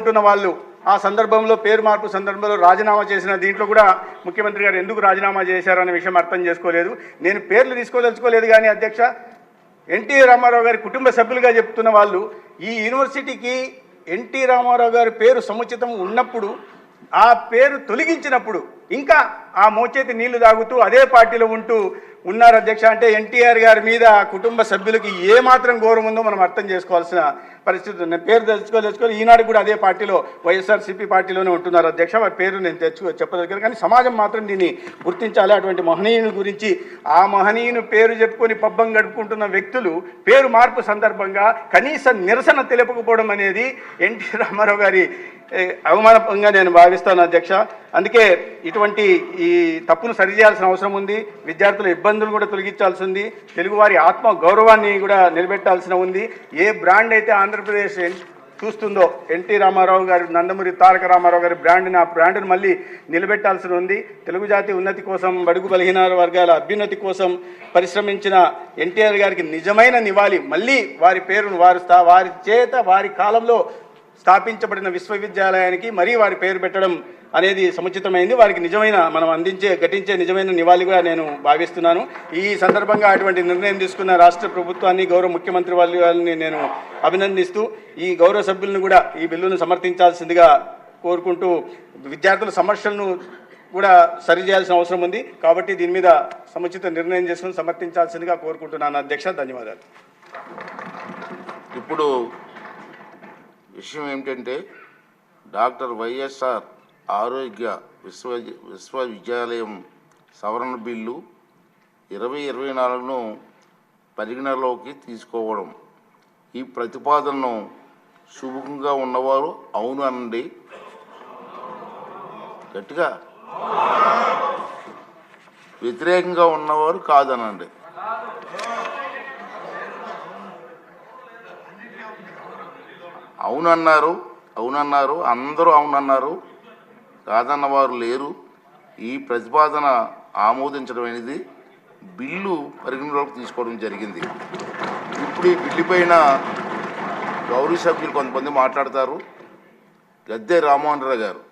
ఉంటున్న వాళ్ళు ఆ సందర్భంలో పేరు మార్పు సందర్భంలో రాజీనామా చేసిన దీంట్లో కూడా ముఖ్యమంత్రి గారు ఎందుకు రాజీనామా చేశారనే విషయం అర్థం చేసుకోలేదు. నేను పేర్లు తీసుకోదలుచుకోలేదు కానీ అధ్యక్ష ఎన్టీ రామారావు గారి కుటుంబ సభ్యులుగా చెప్తున్న వాళ్ళు ఈ యూనివర్సిటీకి ఎన్టీ రామారావు గారి పేరు సముచితం ఉన్నప్పుడు ఆ పేరు తొలగించినప్పుడు ఇంకా ఆ మోచేతి నీళ్ళు తాగుతూ అదే పార్టీలో ఉంటూ ఉన్నారు అధ్యక్ష. అంటే ఎన్టీఆర్ గారి మీద కుటుంబ సభ్యులకి ఏమాత్రం గౌరవం ఉందో మనం అర్థం చేసుకోవాల్సిన పరిస్థితి ఉంది. పేరు తెలుసుకో ఈనాడు కూడా అదే పార్టీలో వైఎస్ఆర్సీపీ పార్టీలోనే ఉంటున్నారు అధ్యక్ష. వారి పేరు నేను తెచ్చుకో చెప్పదగ్గర కానీ సమాజం మాత్రం దీన్ని గుర్తించాలి. అటువంటి మహనీయుని గురించి ఆ మహనీయుని పేరు చెప్పుకొని పబ్బం గడుపుకుంటున్న వ్యక్తులు పేరు మార్పు సందర్భంగా కనీస నిరసన తెలుపకపోవడం అనేది ఎన్టీ రామారావు గారి అవమానపంగా అవమానంగా నేను భావిస్తాను అధ్యక్ష. అందుకే ఇటువంటి ఈ తప్పును సరిచేయాల్సిన అవసరం ఉంది. విద్యార్థుల ఇబ్బందులు కూడా తొలగించాల్సి ఉంది. తెలుగువారి ఆత్మ గౌరవాన్ని కూడా నిలబెట్టాల్సిన ఉంది. ఏ బ్రాండ్ అయితే ఆంధ్రప్రదేశ్ చూస్తుందో ఎన్టీ రామారావు గారి నందమూరి తారక రామారావు గారి బ్రాండ్ని ఆ బ్రాండ్ని మళ్ళీ నిలబెట్టాల్సి ఉంది. తెలుగు జాతి ఉన్నతి కోసం బడుగు బలహీన వర్గాల అభ్యున్నతి కోసం పరిశ్రమించిన ఎన్టీఆర్ గారికి నిజమైన నివాళి. మళ్ళీ వారి పేరును వారుస్తా వారి చేత వారి కాలంలో స్థాపించబడిన విశ్వవిద్యాలయానికి మరీ వారి పేరు పెట్టడం అనేది సముచితమైంది. వారికి నిజమైన మనం అందించే ఘటించే నిజమైన నివాళిగా నేను భావిస్తున్నాను. ఈ సందర్భంగా అటువంటి నిర్ణయం తీసుకున్న రాష్ట్ర ప్రభుత్వాన్ని గౌరవ ముఖ్యమంత్రి వాళ్ళని నేను అభినందిస్తూ ఈ గౌరవ సభ్యులను కూడా ఈ బిల్లును సమర్థించాల్సిందిగా కోరుకుంటూ విద్యార్థుల సమస్యలను కూడా సరిచేయాల్సిన అవసరం ఉంది. కాబట్టి దీని మీద సముచిత నిర్ణయం చేసుకుని సమర్థించాల్సిందిగా కోరుకుంటున్నాను. అధ్యక్ష ధన్యవాదాలు. ఇప్పుడు విషయం ఏమిటంటే డాక్టర్ వైఎస్ఆర్ ఆరోగ్య విశ్వ విశ్వవిద్యాలయం సవరణ బిల్లు ఇరవై ఇరవై నాలుగును పరిగణలోకి తీసుకోవడం. ఈ ప్రతిపాదనను సుముఖంగా ఉన్నవారు అవును అనండి. గట్టిగా. వ్యతిరేకంగా ఉన్నవారు కాదనండి. అవునన్నారు అవునన్నారు అందరూ అవునన్నారు. కాదన్నవారు లేరు. ఈ ప్రతిపాదన ఆమోదించడం అనేది బిల్లు పరిగణలోకి తీసుకోవడం జరిగింది. ఇప్పుడు ఈ బిల్లు పైన గౌరీ సభ్యులు కొంతమంది మాట్లాడతారు. గద్దె రామ్మోహన్ రావు గారు.